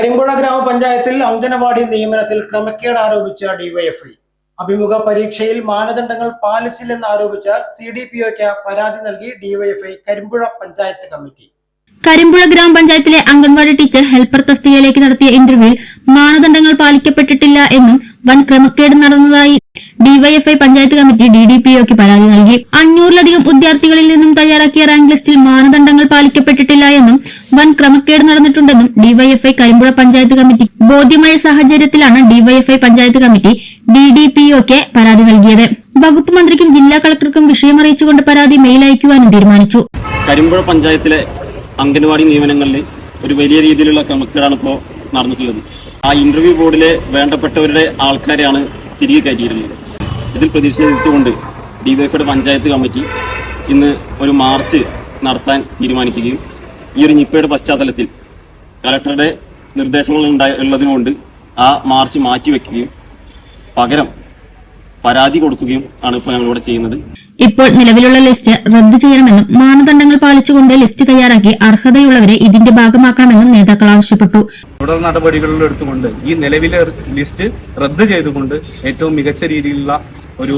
കരിമ്പുഴ ഗ്രാമപഞ്ചായത്തിൽ അഞ്ചനവാടി നിയമനത്തിൽ ക്രമക്കേട് ആരോപിച്ച ഡിവൈഎഫ്ഐ അഭിമുഖ പരീക്ഷയിൽ മാനദണ്ഡങ്ങൾ പാലിച്ചില്ലെന്ന് ആരോപിച്ച സി ഡി പി ഒക്ക് പരാതി നൽകി ഡിവൈഎഫ്ഐ കരിമ്പുഴ പഞ്ചായത്ത് കമ്മിറ്റി. കരിമ്പുഴ ഗ്രാമപഞ്ചായത്തിലെ അംഗൻവാടി ടീച്ചർ ഹെൽപ്പർ തസ്തികയിലേക്ക് നടത്തിയ ഇന്റർവ്യൂവിൽ മാനദണ്ഡങ്ങൾ പാലിക്കപ്പെട്ടിട്ടില്ല എന്നും വൻ ക്രമക്കേട് നടന്നതായി DYFI panchayat committee D D P ഒക്ക് പരാതി നൽകി. അഞ്ഞൂറിലധികം വിദ്യാർത്ഥികളിൽ നിന്നും തയ്യാറാക്കിയ റാങ്ക് ലിസ്റ്റിൽ മാനദണ്ഡങ്ങൾ പാലിക്കപ്പെട്ടിട്ടില്ല എന്നും വൻ ക്രമക്കേട് നടന്നിട്ടുണ്ടെന്നും ഡിവൈഎഫ്ഐ കരിമ്പുഴ പഞ്ചായത്ത് കമ്മിറ്റി ബോധ്യമായ സാഹചര്യത്തിലാണ് DYFI panchayat committee D D P ഒക്ക് പരാതി നൽകിയത്. വകുപ്പ് മന്ത്രിക്കും ജില്ലാ കളക്ടർക്കും വിഷയം അറിയിച്ചുകൊണ്ട് പരാതി മെയിൽ അയക്കുവാനും തീരുമാനിച്ചു. കരിമ്പുഴ പഞ്ചായത്തിലെ അംഗൻവാടി നിയമനങ്ങളിൽ ഒരു വലിയ രീതിയിലുള്ള ക്രമക്കേടാണ് ഇപ്പോൾ നടന്നിട്ടുള്ളത്. ആ ഇന്റർവ്യൂ ബോർഡിലെ വേണ്ടപ്പെട്ടവരുടെ ആൾക്കാരെയാണ് തിരികെ കയറ്റിയിരുന്നത്. ഇതിൽ പ്രതിഷേധിച്ചുകൊണ്ട് ഡിവൈഎഫ്ഐയുടെ പഞ്ചായത്ത് കമ്മിറ്റി ഇന്ന് ഒരു മാർച്ച് നടത്താൻ തീരുമാനിക്കുകയും ഈ ഒരു നിപ്പയുടെ പശ്ചാത്തലത്തിൽ കലക്ടറുടെ നിർദ്ദേശങ്ങൾ ഉണ്ടായി ഉള്ളതുകൊണ്ട് ആ മാർച്ച് മാറ്റിവെക്കുകയും പകരം പരാതി കൊടുക്കുകയും ആണ് ഇപ്പോൾ ഞങ്ങളിവിടെ ചെയ്യുന്നത്. ഇപ്പോൾ നിലവിലുള്ള ലിസ്റ്റ് റദ്ദു ചെയ്യണമെന്നും മാനദണ്ഡങ്ങൾ പാലിച്ചുകൊണ്ട് ലിസ്റ്റ് തയ്യാറാക്കി അർഹതയുള്ളവരെ ഇതിന്റെ ഭാഗമാക്കണമെന്നും നേതാക്കൾ ആവശ്യപ്പെട്ടു. തുടർ നടപടികളിലെടുത്തുകൊണ്ട് ഈ നിലവിലെ ലിസ്റ്റ് റദ്ദ് ചെയ്തുകൊണ്ട് ഏറ്റവും മികച്ച രീതിയിലുള്ള ഒരു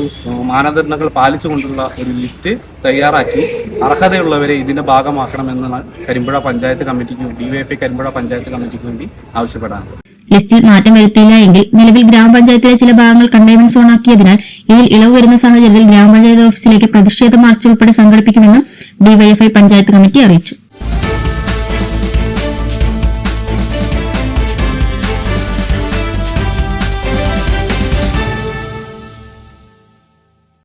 മാനദണ്ഡങ്ങൾ പാലിച്ചുകൊണ്ടുള്ള ഒരു ലിസ്റ്റ് തയ്യാറാക്കി. അർഹതയുള്ളവരെ ഇതിന്റെ ഭാഗമാക്കണമെന്ന് കരിമ്പുഴ പഞ്ചായത്ത് കമ്മിറ്റിക്ക് ഡിവൈഎഫ്ഐ കരിമ്പുഴ പഞ്ചായത്ത് കമ്മിറ്റിക്ക് വേണ്ടി ആവശ്യപ്പെടാം ലിസ്റ്റിൽ മാറ്റം വരുത്തിയില്ല എങ്കിൽ നിലവിൽ ഗ്രാമപഞ്ചായത്തിലെ ചില ഭാഗങ്ങൾ കണ്ടെയ്ൻമെന്റ് സോണാക്കിയതിനാൽ ഇതിൽ ഇളവ് വരുന്ന സാഹചര്യത്തിൽ ഗ്രാമപഞ്ചായത്ത് ഓഫീസിലേക്ക് പ്രതിഷേധ മാർച്ച് ഉൾപ്പെടെ സംഘടിപ്പിക്കുമെന്നും ഡിവൈഎഫ്ഐ പഞ്ചായത്ത് കമ്മിറ്റി അറിയിച്ചു.